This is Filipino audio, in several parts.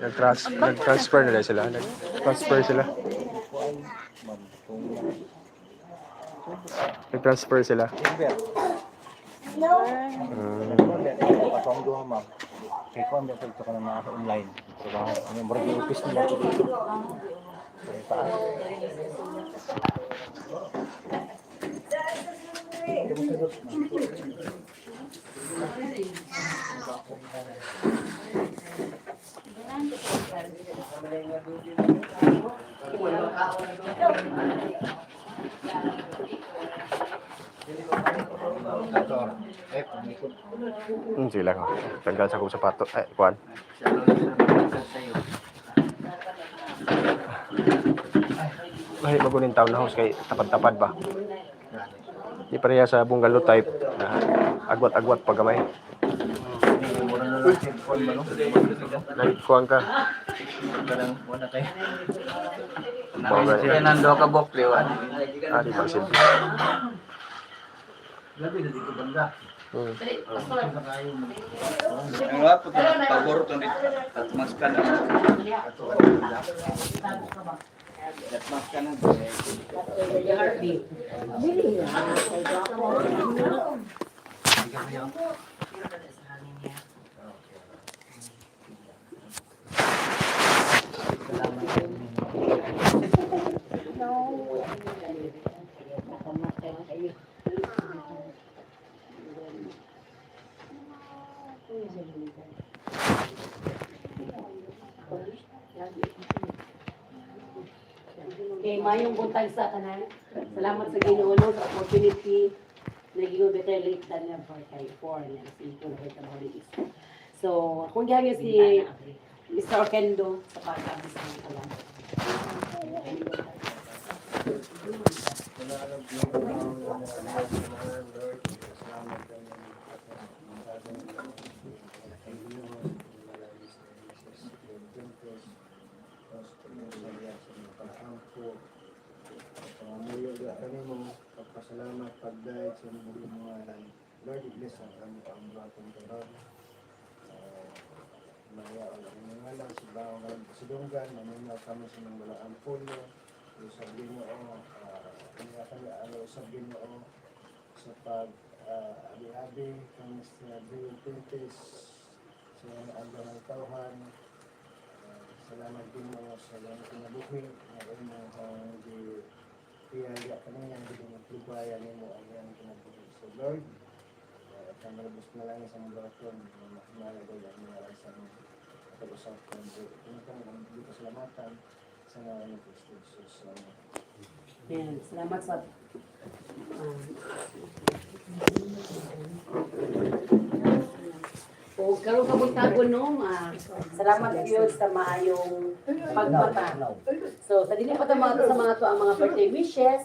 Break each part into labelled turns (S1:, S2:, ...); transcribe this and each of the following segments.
S1: Nag-trans nag-transfer nila sila. Nag-transfer sila. Nag-transfer sila. Mm.
S2: Katong duha ma'am. Kay ko ang ito ka na mga sa online. Mo rin office nila dito. Kaya
S1: Hmm, sila ko. Tanggal sa kong sapato. Eh, kuan. Ay, magunin town house kay tapad-tapad ba? Di pareha sa bungalow type na agwat-agwat pa gamay.
S2: Headphone ba no?
S1: Nagkuhan ka. Mga
S2: Kaya nando ka bok liwan.
S1: Ah, di ba silbi?
S2: Labi na dito banda.
S1: Hmm.
S2: Ang wapo to pabor to nit at mas ka na. At mas ka na.
S3: Kay mayong buntag sa tanan. Salamat sa Ginoo no, sa opportunity naging better late than never kay for na si Ito na kita Ghost. So, kung gihangyo si Mr. Okendo sa pagkakas sa mga
S4: pagpasalamat pagdayeg sa mga mga alay. Lord, bless ang kami ang atong karon. Maya ang mga lang si Bao ng Sidonggan, maminaw kami sa mga wala ang puno. Sabi mo o, kanya kanya ano sabi mo o sa pag uh, abi-abi kami sa Pintis sa andang ng tauhan. Uh, salamat din mo sa mga kinabuhi na imong ang di Piyaya kanina ang hindi magtubaya ni mo ang iyang kinabuhi. So Lord, uh, at ang malabos na lang sa mga barakon, makimalagay ang mga sa mga pag-usap ko. Kung kami ang dito salamatan Jesus. Salamat.
S3: Sa um, O karon ka buntagon no, ah, salamat kayo sa maayong pagmata. So sa dili pa ta mga sa mga to ang mga birthday wishes,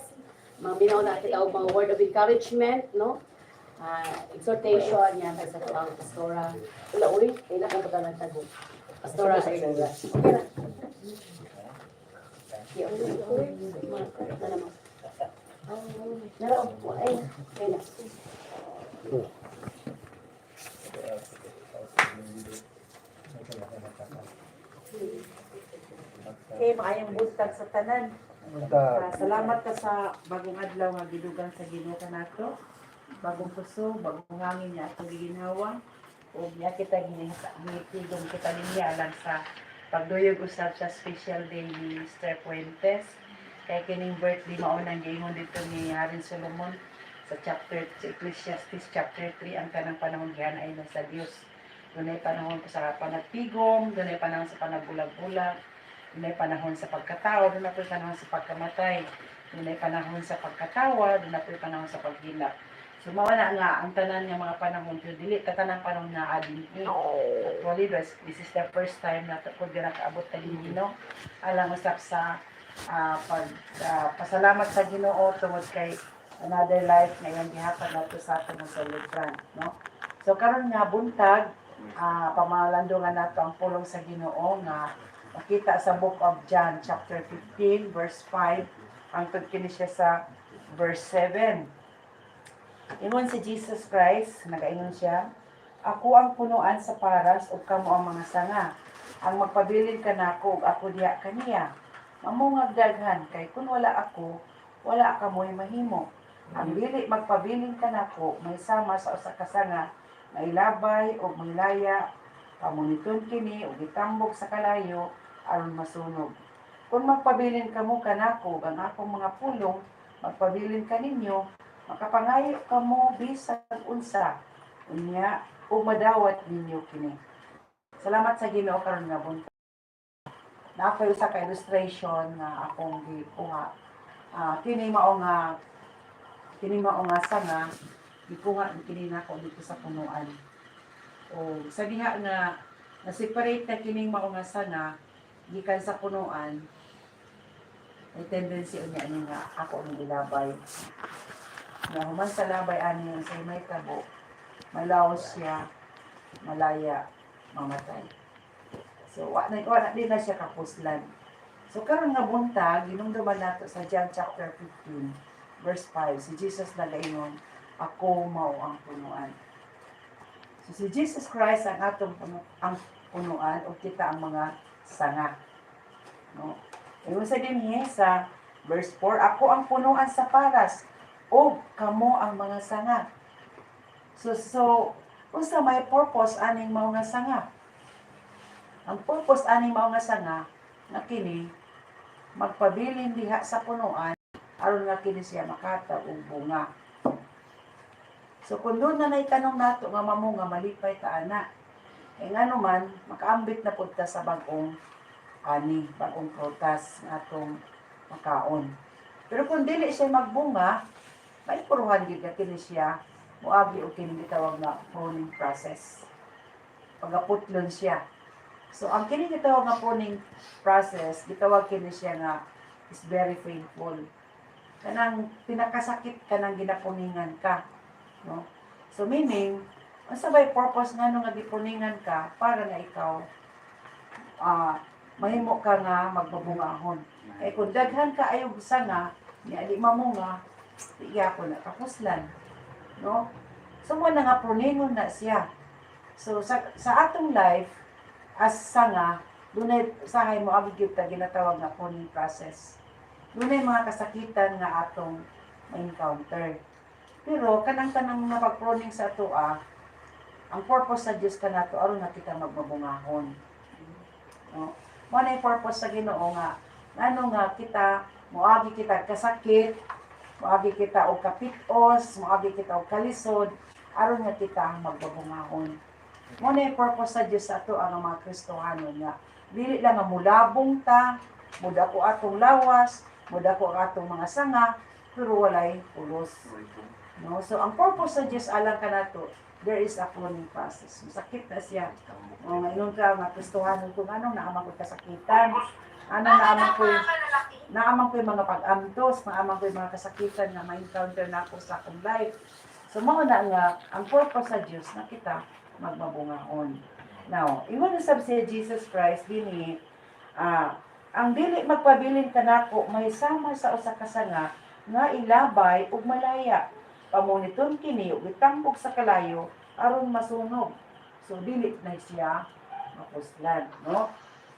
S3: mga binaw natin og mga word of encouragement, no? Ah, exhortation yan sa tawag pastora. Wala uy, ila ko pa lang tago. Pastora sa. Okay na. Yo, uy, mga ano mo. Nara, ay, kaya na.
S5: Kay maayong buntag sa tanan. Ah, salamat ka sa bagong adlaw nga gidugang sa Ginoo kanato. Bagong puso, bagong hangin niya atong giginhawa. O niya kita ginitigom kita niya alang sa pagduyog usab sa special day ni Mr. Puentes. Kay kining birthday mao nang giingon dito ni Haring Solomon sa chapter sa Ecclesiastes chapter 3 ang kanang panahon gihanay na sa Dios. Dunay panahon sa panagpigom, dunay panahon sa panagbulag-bulag, Dunay panahon sa pagkatao, po panahon sa pagkamatay. Dunay panahon sa pagkatawa, po panahon sa paghilak. So mawala nga ang tanan ng mga panahon pero dili ta tanang panahon na adin. Actually, this, this is the first time na ko din nakaabot ta din no. Alang usap sa ah, pag ah, pasalamat sa Ginoo tungod kay another life nga iyang gihatag nato sa aton sa libran, no. So karon nga buntag ah pamalandungan nato ang pulong sa Ginoo nga makita sa book of John chapter 15 verse 5 hangtod kini siya sa verse 7. Ingon si Jesus Christ, nagaingon siya, Ako ang punuan sa paras ug kamo ang mga sanga. ang magpabilin ka nako ug ako diha kaniya. Mamungag daghan kay kun wala ako, wala ka mo'y mahimo. Ang dili magpabilin ka nako may sama sa usa ka sanga may labay o may laya pamuniton kini o gitambok sa kalayo aron masunog. Kung magpabilin ka mo kanako ang akong mga pulong, magpabilin ka ninyo, makapangayo ka mo bisag unsa unya o madawat ninyo kini. Salamat sa Ginoo karon nga bunta. Na ako usa ka illustration nga akong gikuha. Ah, kini mao nga kini mao nga sanga gikuha kini nako dito sa punuan. O sa diha nga na separate na kining mao nga sanga gikan sa punuan may tendency unya nga ako ang ilabay. Na human sa labay ani say may tabo, malaos siya, malaya, mamatay. So, wa na, wa na din na siya kapuslan. So, karon nga buntag, ginungdaman nato sa John chapter 15, verse 5, si Jesus nagaingon, ako mao ang punuan. So, si Jesus Christ ang atong puno, ang punuan o kita ang mga sanga. No? Ayun sa din sa verse 4, ako ang punuan sa paras, o kamo ang mga sanga. So, so, unsa may purpose aning mao nga sanga? Ang purpose aning mao nga sanga nga kini magpabilin diha sa punuan aron nga kini siya makata og bunga. So kung doon na naitanong nato nga mamunga malipay ka ana. Eh ngano man makaambit na pud ta sa bagong ani, bagong prutas nga atong makaon. Pero kung dili siya magbunga, may puruhan gid ka kini siya muagi o kini gitawag na pruning process. Pagaputlon siya. So, ang kini gitawag nga pruning process, gitawag kini siya nga is very painful. Kanang pinakasakit kanang ginapuningan ka. No? So, meaning, ang sabay purpose nga nung nga gipuningan ka para nga ikaw ah mahimo ka nga magbabungahon. Eh kung daghan ka ayog sanga, ni adi mamunga, iya ko na kapuslan. No? So mo na nga pruningon na siya. So sa, sa atong life as sanga, dunay sahay mo agi gyud ta ginatawag nga pruning process. Dunay mga kasakitan nga atong ma-encounter. Pero kanang tanang napag-pruning sa ato ah, ang purpose sa Dios kanato aron na kita magbabungahon. No? Mo na purpose sa Ginoo nga ano nga kita moagi kita kasakit, moagi kita og kapitos, moagi kita og kalisod aron nga kita magbabungahon. Mo na purpose sa Dios ato ang mga Kristohano nga dili lang nga mulabong ta, muda ko atong lawas, muda ko atong mga sanga, pero walay ulos. No? So, ang purpose sa Diyos alam ka na to, there is a pruning process. Masakit na siya. O, ngayon ka, nga Kristohanon kung anong naamang ko kasakitan, ano naamang ko, naamang ko yung mga pag-amtos, naamang ko yung mga kasakitan na ma-encounter na ako sa akong life. So, mga na nga, ang purpose sa Diyos na kita magmabungahon. Now, iwan na sabi si Jesus Christ, dini, ah, ang dili magpabilin ka nako may sama sa usa ka sanga nga ilabay ug malaya pamuniton kini ug itambog sa kalayo aron masunog so dili na siya mapuslan no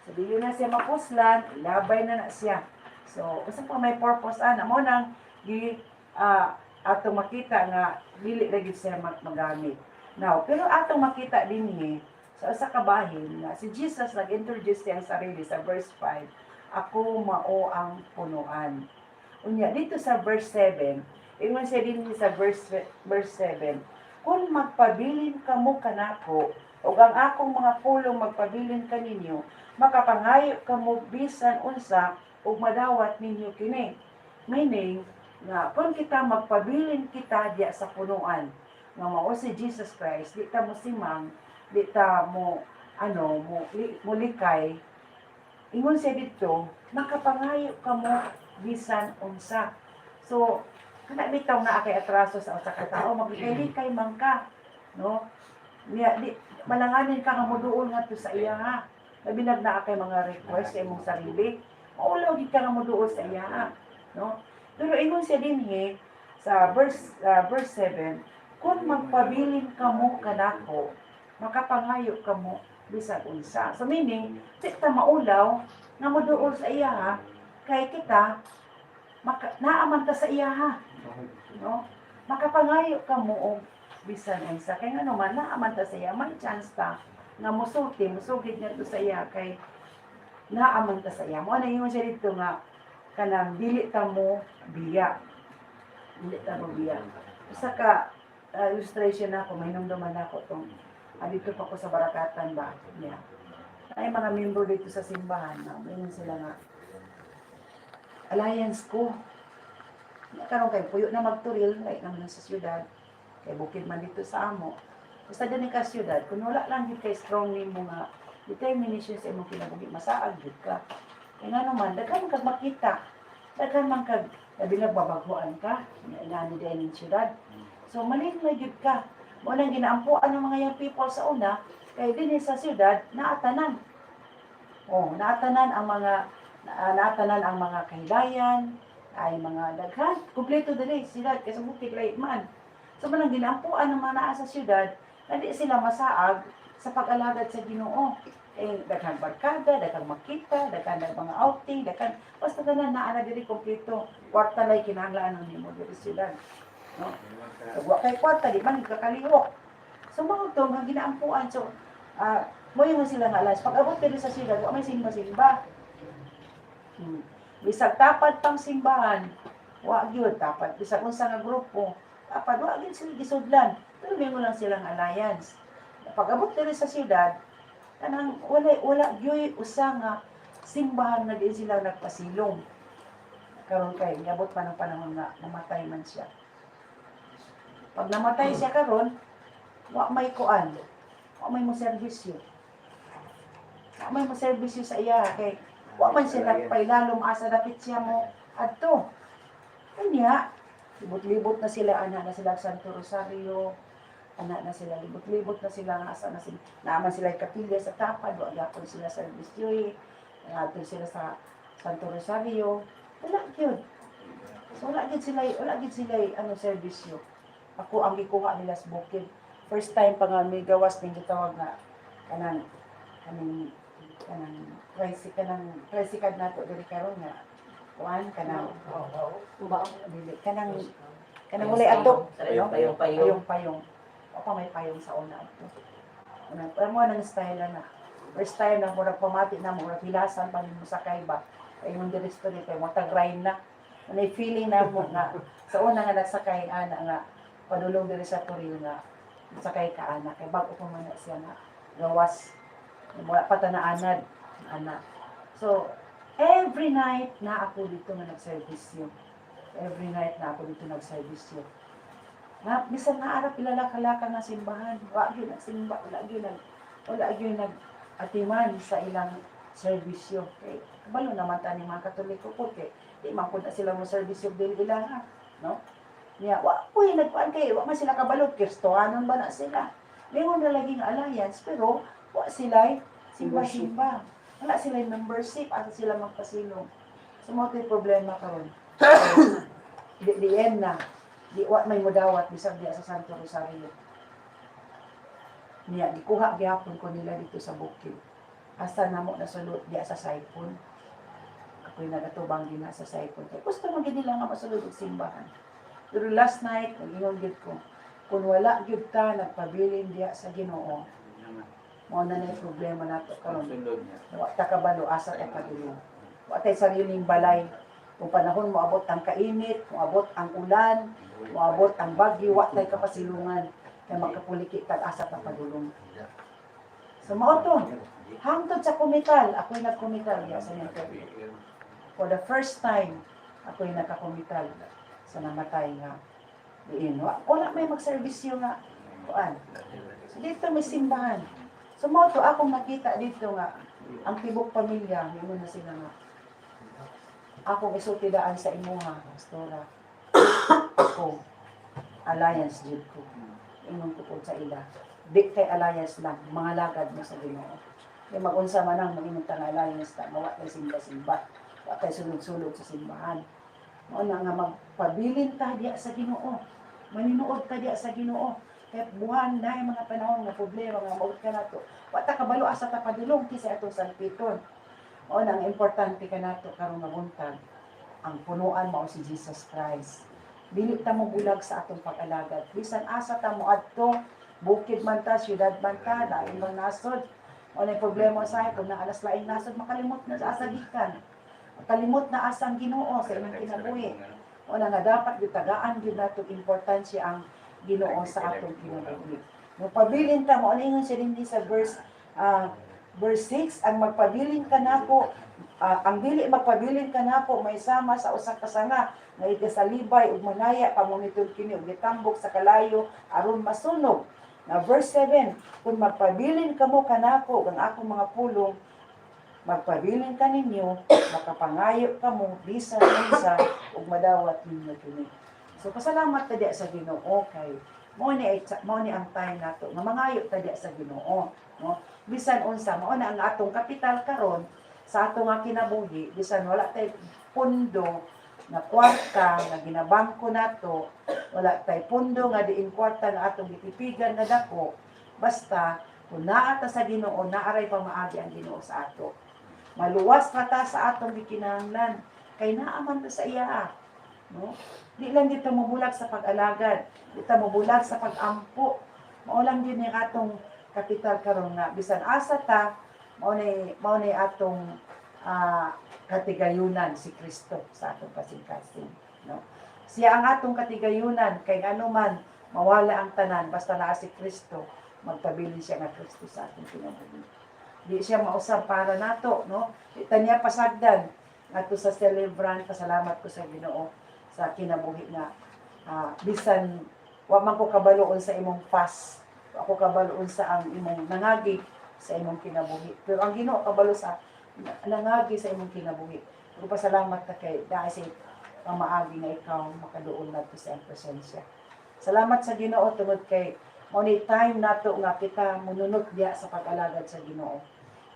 S5: so dili na siya mapuslan ilabay na na siya. So usa pa may purpose ana mo nang gi ah, atong makita nga dili ra gyud siya mag- magamit. Now pero atong makita dinhi sa usa ka bahin nga si Jesus nag-introduce siya sarili sa verse 5 ako mao ang punuan. Unya dito sa verse 7 ingon siya din sa verse verse 7 kung magpabilin kamo kanako ug ang akong mga pulong magpabilin kaninyo makapangayo kamo bisan unsa ug madawat ninyo kini. Meaning nga kung kita magpabilin kita diya sa punuan. Nga mao si Jesus Christ di ta mo simang di ta mo ano mo li, mo likay. Ingon siya dito makapangayo kamo bisan unsa. So kana bitaw na akay atraso sa usa ka tao maglikay-likay man ka no? Niya di malanganin ka nga moduol nga to sa iya ha labi na akay mga request sa imong sarili maulaw gid ka nga moduol sa iya no pero ingon siya dinhi sa verse ah, verse 7 kung magpabilin kamo kanako makapangayo kamo bisag unsa. So meaning, di ta maulaw nga moduol sa iya kay kita maka, naaman ta sa iya ha. No? Makapangayo ka mo og bisan unsa kay nga naman naaman ta sa iya, may chance ta nga musulti, musugid niya to sa iya kay naaman ta sa iya. Mo na ingon siya dito nga kanang dili ta mo biya. Dili ta mo biya. Usa ka uh, illustration ako, may numduman ako tong ah, dito pa ko sa Barakatan ba? Yeah. Ay mga member dito sa simbahan na mayroon sila nga alliance ko. Karon kay puyo na magturil kay naman sa syudad. Kay bukid man dito sa amo. Basta din ka syudad, kung wala lang gid kay strong nimo nga determination sa imong kinabuhi masaag gid ka. Kaya nga naman, daghan kag makita. Daghan man kag nabilang babaguan ka, nga ni din syudad. So malin na gyud ka. Mo nang ginaampuan ng mga young people sa una, kay dinhi sa syudad naatanan. Oh, naatanan ang mga na- naatanan ang mga kahilayan, ay mga daghan, kumpleto dili sila kasi butik lait man. So manang ginampuan ng mga naa sa syudad, na sila masaag sa pag-alagad sa Ginoo. Eh, daghang barkada, daghang makita, daghang ng mga outing, daghang basta tanan naa na diri kumpleto. Kwarta lay kinahanglan ng nimo diri syudad. No? So, wa kay kwarta di man kakalihok. So mga to nga ginaampuan so ah mo yung sila nga alas. Pag abot diri sa syudad, wa may simba-simba. Hmm. Bisag tapat pang simbahan, wa gyud tapat bisag unsa nga grupo. Tapat wa gyud sila gisudlan. Pero may mo lang silang alliance. Pag abot diri sa syudad, kanang wala wala gyud usa nga simbahan na di sila nagpasilong. Karon kay niabot pa ng panahon nga namatay man siya. Pag namatay siya karon, wa may kuan. Wa may mo serbisyo. Wa may mo serbisyo sa iya kay wa man siya nagpailalom asa dapit siya mo adto. Kanya, libot-libot na sila, anak na sila sa Santo Rosario, anak na sila, libot-libot na sila, nga asa na sila, naaman sila kapilya sa tapad, wag yapon sila sa bisyoy, natin sila sa Santo Rosario, wala yun. So wala gid sila, wala gid sila ano serbisyo. Ako ang gikuha nila sa bukid. First time pa nga may gawas ning gitawag nga kanang kanang kanang crazy kanang crazy kad nato diri karon nga kuan kanang
S3: Uba.
S5: dili kanang kanang walay atok
S3: Payong, payong, payong.
S5: payong payong o pa may payong sa una? Ato Ano, mo nang style na? First time na mura pamati na mura pilasan pa mo sa kaiba. Ay yung diri story kay mo tag na. Ano feeling na mo nga sa una nga nagsakay ana nga padulong diri sa Toril nga sakay ka ana. Kay bago man na siya na gawas. Wala pa ta na anad ana. So every night na ako dito nga nag-service yun every night na ako dito nag-service yun na bisan na arap ilalaka-laka nga simbahan. Wa gyud nagsimba wala gyud nag wala gyud nag atiman sa ilang serbisyo. Kay kabalo naman ta ni mga katoliko po kay di man pud na sila mo serbisyo dili ilang no? Niya wa puy nagpaan kay wa man sila kabalo kristohanon ba na sila? Mayroon na laging alliance pero wa sila simba-simba wala sila membership asa sila magpasilong so mo problema karon di di end na di wa may modawat bisag diya sa Santo Rosario. Niya gikuha gyapon ko nila dito sa bukid. Hasta namo nasulod diya sa Saipon ako'y nagatubang din sa Saipon kay gusto mo gid nila nga masulod og simbahan. Pero last night nagingon gid ko kung wala gyud ka nagpabilin diya sa Ginoo mo na na problema nato karon. Wa ta kabalo asa ka padulong wa tay sariling balay kung panahon mo abot ang kainit mo abot ang ulan mo abot ang bagyo wa tay kapasilungan. Kay magkapuliki tag asa ka padulong so mao to. Hangtod sa kumital ako'y nagkumital. Ya sa nito for the first time ako'y nakakumital sa namatay nga diin. Wa wala may magserbisyo nga kuan. So dito may simbahan. So mao to akong nakita dito nga ang tibok pamilya mo na sila nga akong isultidaan sa imuha pastora. Ako alliance jud ko. Ingon ko sa ila. Di kay alliance lang mga lagad mo sa Ginoo. Kay magunsa man ang mag nga alliance ta mawa kay simba-simba wa kay sulod-sulod sa simbahan. Mo na nga magpabilin ta diya sa Ginoo. Maninuod ka diya sa Ginoo. Kaya buhan na mga panahon nga problema nga maut ka nato. Wa ta kabalo asa ta padulong kisa atong salpiton. O nang importante ka nato karon nga buntag ang punuan mao si Jesus Christ. Dili ta mo bulag sa atong pag-alagad. Bisan asa ta mo adto bukid man ta, syudad man ta, lain man nasod. O na problema sa kung naalas laing nasod makalimot na sa asagikan. Makalimot na asang Ginoo sa imong kinabuhi. O na nga dapat gitagaan gyud nato importansya ang Ginoo sa atong kinabuhi. Nung pabilin ta mo alingon siya din sa verse ah, verse 6 ang magpabilin ka nako ah, ang dili magpabilin ka nako may sama sa usa ka sanga nga igasalibay ug manaya pamunitud kini ug gitambok sa kalayo aron masunog. Na verse 7 kung magpabilin kamo kanako ang akong mga pulong magpabilin ka ninyo makapangayo kamo bisan unsa ug madawat ninyo kini. So pasalamat ta diya sa Ginoo kay mo ni mo ni ang time nato. Nga mangayo ta diya sa Ginoo no? Bisan unsa mao na ang atong kapital karon sa atong nga kinabuhi. Bisan wala tay pundo nga kwarta nga ginabangko nato. Wala tay pundo nga diin kwarta nga atong gipipigan nga dako. Basta kung naa ta sa Ginoo naaray pamaagi ang Ginoo sa ato. Maluwas ka ta sa atong gikinahanglan. Kay naaman ta sa iya no? Di lang dito mabulag sa pag-alagad. Dito mabulag sa pag-ampo. Mao lang din yung atong kapital karon nga. Bisan asa ta mao ni mao ni atong ah, katigayunan si Kristo sa atong kasing-kasing no? Siya ang atong katigayunan. Kay ano man mawala ang tanan basta naa si Kristo magpabilin siya nga Kristo sa atong kinabuhi di siya mausab para nato no? Di ta niya pasagdan. Ngadto sa celebrant pasalamat ko sa Ginoo sa kinabuhi nga ah, bisan wa man ko kabaloon sa imong fast ako kabaloon sa ang imong nangagi sa imong kinabuhi. Pero ang Ginoo kabalo sa nangagi sa imong kinabuhi. Ko pasalamat ka kay dahil sa pamaagi nga ikaw makaduol nato sa iyang presensya. Salamat sa Ginoo tungod kay mo ni time nato nga kita mununot diya sa pag-alagad sa Ginoo.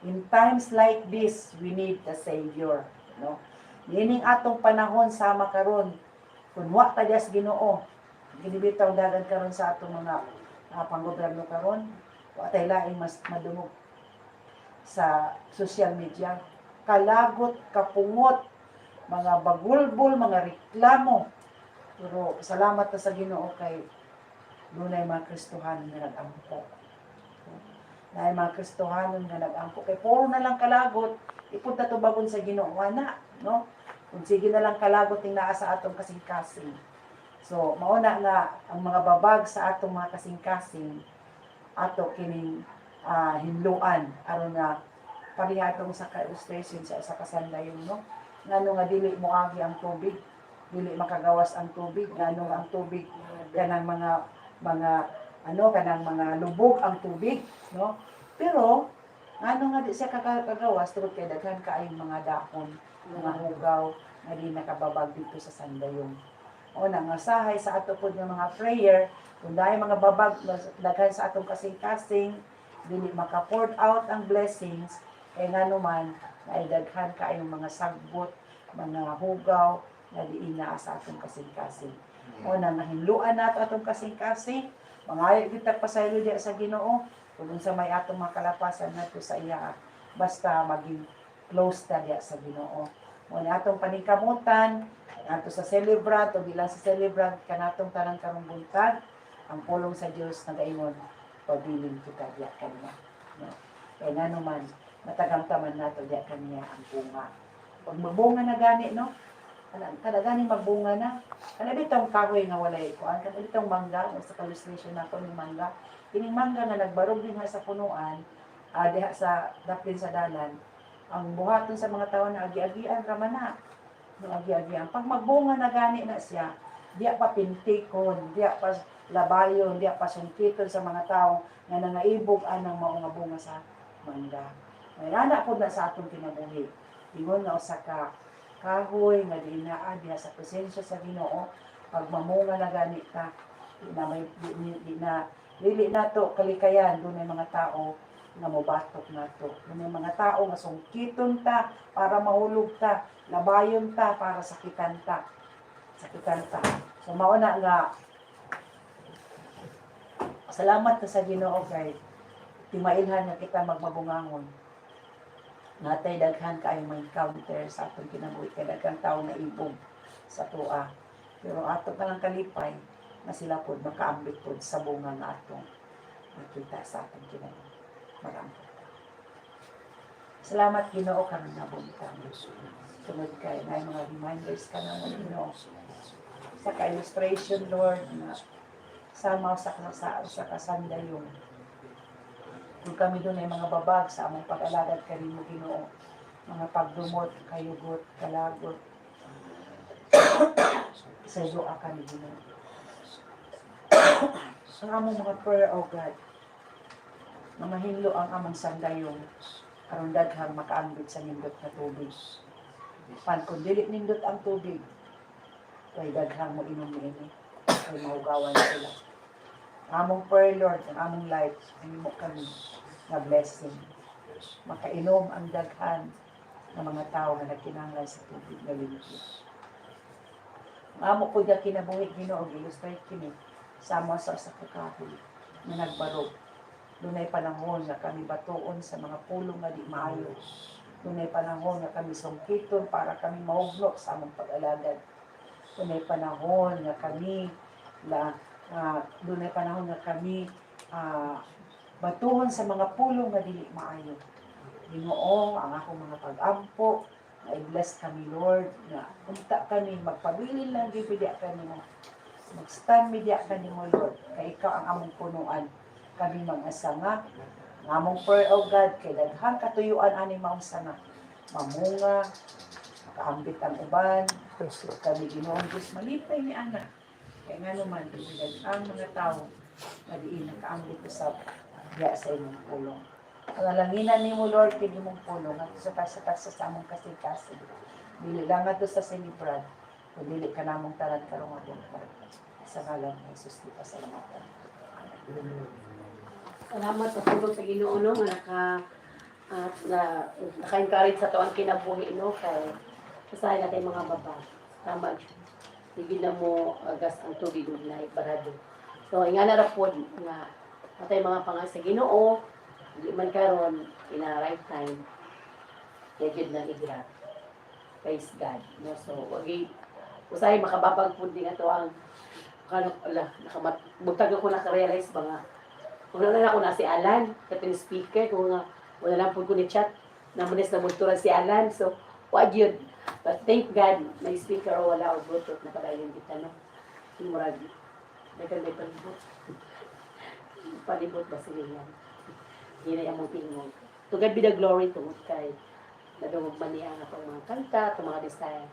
S5: In times like this we need the savior no? Nining atong panahon sama karon kun wa ta diya sa Ginoo ginibitaw dagan karon sa atong mga uh, panggobyerno karon wa tay laing mas madumog sa social media. Kalagot kapungot mga bagulbol mga reklamo. Pero salamat ta sa Ginoo kay dunay mga Kristohanon nga nag-ampo. Na mga Kristohanon nga nag-ampo. Kay puro na lang kalagot ipunta to bagon sa Ginoo. Ana no kung sige na lang kalagot yung naa sa atong kasing-kasing So, mauna nga ang mga babag sa atong mga kasing-kasing ato kining ah, hinluan. Aron nga parihatong sa ka-illustration sa sa kasandayon no? Ngano nga dili moagi ang tubig? Dili makagawas ang tubig? Ngano nga ang tubig? Kanang mga mga ano kanang mga lubog ang tubig no? Pero ngano nga di siya kagawas tungod kay daghan kaayong mga dahon mga hugaw nga di nakababag dito sa sandayong o nang sahay sa ato pod nga mga prayer. Kung dahil mga babag daghan sa atong kasing-kasing dili maka-pour out ang blessings kay nga naman na daghan kaayong mga sagbot mga hugaw nga di ina sa atong kasing-kasing. O na nahinluan nato atong kasing-kasing. Mangayo kita pasaylo diya sa Ginoo. Kung sa may atong mga kalapasan nato sa iya basta maging close ta diya sa Ginoo. Mo atong paningkamutan ato sa celebrant o bilang sa celebrant kanatong tanang karong buntag ang pulong sa Dios nagaingon pabiling kita diya kanya no? kaya nga naman matagamtaman nato diya kanya ang bunga. Pag magbunga na gani no? Kada kada gani magbunga na. Kana bitong kahoy nga walay kuan kana bitong mangga sa illustration nato ni mangga. Kining mangga nga nagbarog din sa punuan ah, diha sa daplin sa dalan ang buhaton sa mga tao na agi-agian ra man na. No agi-agian. Pag magbunga na gani na siya diya pa pintikon diya pa labayon diya pa sungkiton sa mga tao nga nangaibog anang mao nga bunga sa mangga. May ana po na sa atong kinabuhi. Ingon nga usa ka kahoy nga di naa diha sa presensya sa Ginoo. Pag mamunga na gani ka di na may di, di, di na dili nato kalikayan. Dunay mga tao nga mobatok nato dunay mga tao nga sungkiton ta para mahulog ta labayon ta para sakitan ta sakitan ta so mao na nga Salamat ka sa Ginoo kay timailhan nga kita magmabungangon. Natay daghan kayo may counter sa atong kinabuhi kay daghang tawo na ibog sa tuwa. Pero ato ka lang kalipay na sila pod makaambit pod sa bunga nga atong nakita sa atong kinabuhi. Maraming Salamat Ginoo ka nga nabuntang. Sunod kay na mga reminders ka na mo Ginoo. Sa ka-illustration Lord na sama sa sa sa kasandayong kung kami doon ay mga babag sa among pag-alagad kani mo Ginoo. Mga pagdumot kayugot kalagot. Sa iyo ka ni Ginoo. Ang among mga prayer oh God na mahilo ang among sandayong aron daghang makaambit sa nindot na tubig. Pan kung dili nindot ang tubig kay daghang mo inom niini kay maugawan sila. Among prayer Lord ang among life mo kami na blessing. Makainom ang daghan ng mga tao na nagkinanglan sa tubig na limpyo amo ko dya kinabuhi Ginoo illustrate kini sama sa sa kakahol na nagbarog dunay panahon nga kami batuon sa mga pulong nga di maayo. Dunay panahon nga kami sungkiton para kami mahugno sa among pag-alagad. Dunay panahon nga kami la uh, dunay panahon nga kami ah, batuhon sa mga pulong nga dili maayo. Ginoo ang akong mga pag-ampo na i-bless kami Lord nga unta kami magpabilin lang gyud kami mo mag-stand media kani mo Lord. Kay ikaw ang among punuan kami mga sanga ang among prayer oh God kay daghang katuyuan ani maong sanga mamunga makaambit ang uban kami ginoong Diyos malipay ni Ana. Kaya nga naman, bibigyan ang mga tao na diin nakaambit sa diya sa inyong pulong. Ang alanginan ni mo, Lord, kini mong pulong at sa tasa-tasa sa among kasing-kasing. Dili lang ato sa sinibrad, kung dili ka namong tanan karong atong Sa ngalan ni Jesus, di pa salamatan.
S3: Salamat sa tulong sa Ginoo no nga naka at na naka-encourage sa tuwang kinabuhi no kay usahay natin mga baba. Tama. Sige na mo agas ang tubig ng lahi barado. So ingana ra pod nga atay mga pangal sa Ginoo di man karon in a right time kaya gid na igra. Praise God. No so wagi usahay makababag pud din ato ang kano ala nakamat butag ako naka-realize ba nga kung na ako na si Alan, kating speaker, kung nga wala lang po ko ni chat, namunis na multura si Alan, so, what yun? But thank God, may speaker o wala o bluetooth na padayon kita, no? Yung murag, kan may palibot. palibot ba sila yan? Hindi na yung tingog. To God be the glory tungod kay nadungog man niya ang atong mga kanta, atong mga design.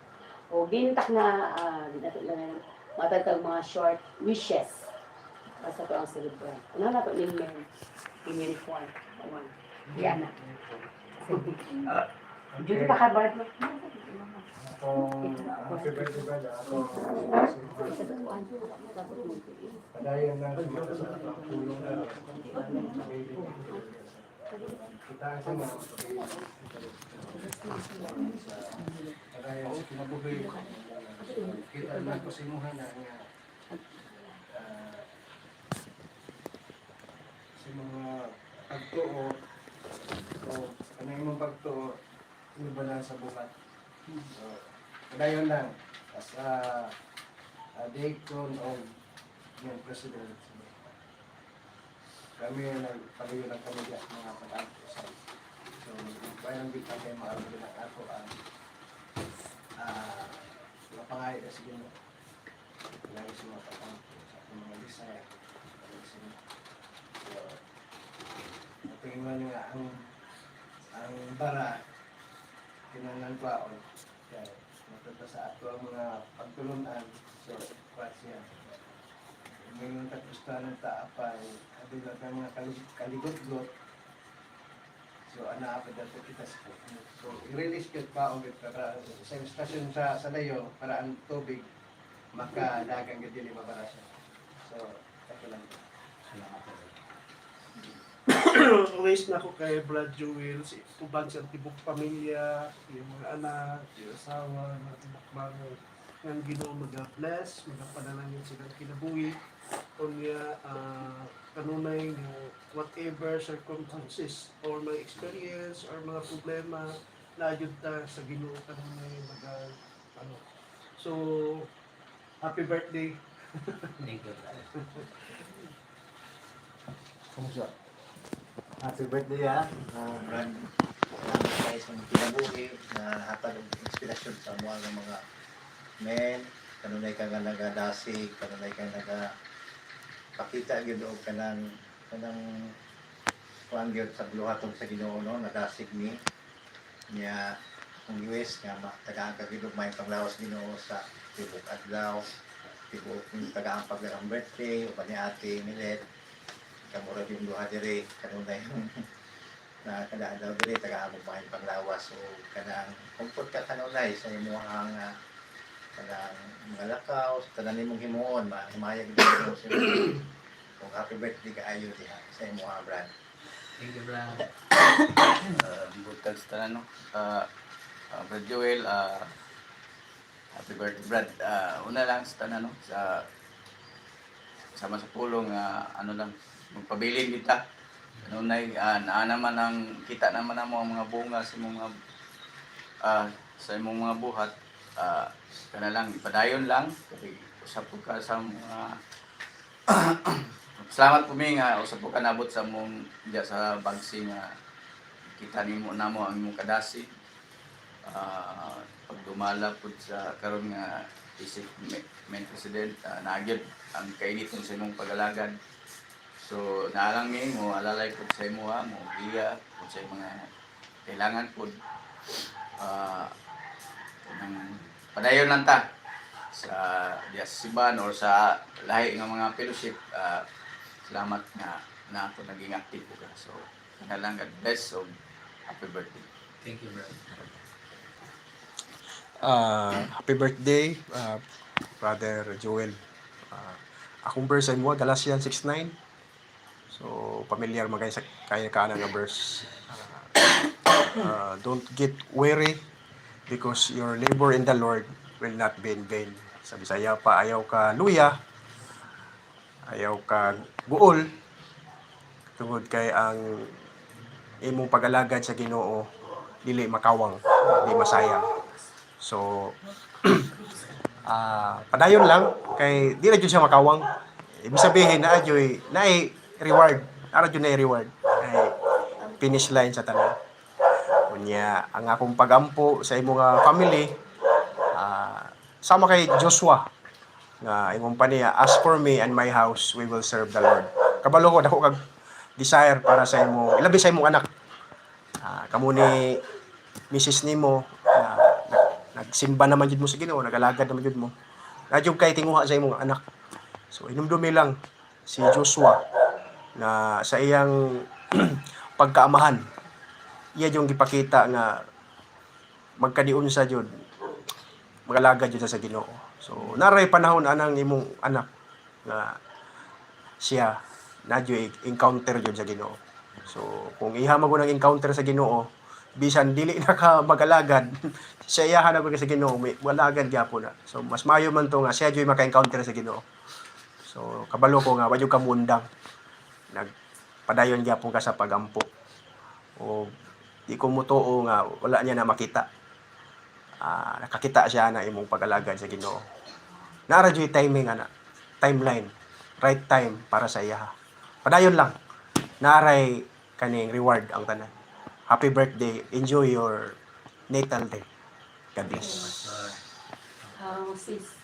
S3: O gintak na, uh, dinato lang, matagkag mga short wishes Basta ko ang celebrate. Ano na to yung men? In uniform. Awan. Yan na. Dito pa ka ba?
S4: Ako, happy birthday brother. Ako, padayon lang sa mga tulong na kita sa mga padayon sa kinabuhi kita lang ko sa imuhan na nga sa mga pagtuo o ano yung mga pagtuo iba lang sa buhat So, padayon lang as a, a deacon of yung president. Kami nagpalayo ng kami diya mga pag-agto sa So, bayan kita kayo maalam din ang ako ang uh, mapangayo na sige mo. Lagi sa mga pag-agto sa aking mga bisaya. So, tingin mo nga ang ang bara. Kinanglan pa o kaya matata sa ato ang mga pagtulunan so what siya ngayon tapusta ng taapay. Kabilang ng mga kalig- kaligot-got. So ana pa dato kita sa so i-release ket pa og para sa stasyon sa sa dayo para ang tubig makadagang gid dili mabara siya. So ito lang
S6: Raise na ako kay Brad Jewel, si Tuban sa tibok pamilya, yung mga anak, yung asawa, mga tibok bago. ng Ginoo mag-bless, magapanalangin sila kinabuhi, unya uh, kanunay nga whatever circumstances or mga experience or mga problema na ta sa Ginoo kanunay mag ano. So happy birthday.
S2: Kumusta? Happy birthday ha. Uh, Brad. Salamat tayo sa kinabuhi na hatag og inspirasyon sa mga ng mga men. Kanunay ka nga nagadasig, kanunay ka naga pakita gyud og kanang kanang kuan gyud sa buluhaton sa Ginoo no nadasig ni niya ang US nga tagaan ka may panglawas Ginoo sa tibok adlaw tibok yung tagaan paglarang birthday o ni ate Milet kamura yung duha dire kanunay na kada daw dire tagaan mo may panglawas so kanang comfort ka kanunay sa imong uh, kanang mga lakaw sa tanan nimong himuon mahimayag din mo sila kung happy birthday ka ayo diha sa imong brand
S7: Thank you, Brad. uh, butag sa tanan, no? Uh, uh, Brad Joel, uh, happy birthday, Brad. Uh, una lang sa tanan, no? Sa, sama sa pulong, uh, ano lang, magpabilin kita. Ano na, uh, naa naman ang, kita naman ang mga, bunga sa mga, uh, sa imong mga buhat. Uh, kana lang, ipadayon lang. Kasi usap ko ka sa mga, Salamat po nga usap po ka nabot sa mong diya sa bagsi nga kita nimo namo ang imong kadasi. Ah, pag dumala pud sa karon nga isip me- men president uh, nagyod ang kainiton sa imong pag-alagad. So naalang mi mo alalay pud sa imo ha, mo iya pud sa mga kailangan pud ah kanang padayon lang ta sa diya sa Siban or sa lahi nga mga fellowship ah, salamat nga na ako naging active ko ka. So, na lang God bless so happy birthday.
S8: Thank you, bro.
S1: Ah, happy birthday, ah, Brother Joel. Ah, akong verse mo, Galatians 6.9. So, familiar magay sa kaya ka nga verse. Ah, ah, don't get weary because your labor in the Lord will not be in vain. Sa Bisaya pa, ayaw ka luya, ayaw ka guol, tungod kay ang imong pag-alagad sa Ginoo dili makawang, di masayang. So, ah padayon lang kay di na jud siya makawang. Ibig sabihin na adyoy na reward. Ara jud reward. Ay finish line sa tanan. Unya ang akong pagampo sa imong nga family ah sama kay Joshua nga imong paniya as for me and my house we will serve the Lord. Kabalo ko dako kag desire para sa imong ilabi sa imong anak. Ah kamo ni Mrs. nimo na nag- nagsimba naman jud mo sa Ginoo, nagalagad naman jud mo. Radyo kay tinguha sa imong anak. So inumdumi lang si Joshua na sa iyang pagkaamahan. Iya yung gipakita nga magkadiun sa jud magalagad jud sa Ginoo. So naray panahon anang imong anak nga siya nadyo encounter jud sa Ginoo. So kung iha mo ng encounter sa Ginoo, bisan dili na ka magalagad, siya iyahan na sa Ginoo, may walagad gyapon na. So mas mayo man to nga siya jud maka-encounter sa Ginoo. So kabalo ko nga wa jud ka mundang. Nagpadayon gyapon ka sa pagampo. O di ko mutuo nga wala niya na makita. Ah, nakakita siya na imong pag-alagad sa Ginoo. Nara jud timing ana, timeline, right time para sa iya. Padayon lang. Naray kaning reward ang tanan. Happy birthday. Enjoy your natal day. God bless.
S3: Um, sis.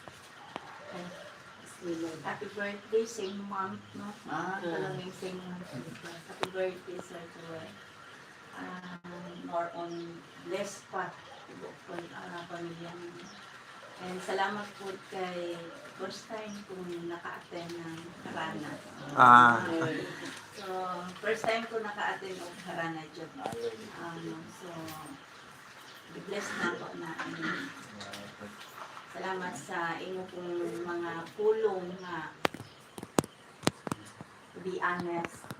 S9: Happy birthday, same month, no? Ah, talagang same month. Happy birthday, Sir Joel. Um, more on blessed pa. Kung uh, pamilya ninyo. And salamat po kay first time kung naka-attend ng Harana.
S1: Ah.
S9: So, first time ko naka-attend ng Harana job. Um, so, blessed na ako na um, Salamat sa inyo pong mga pulong to be honest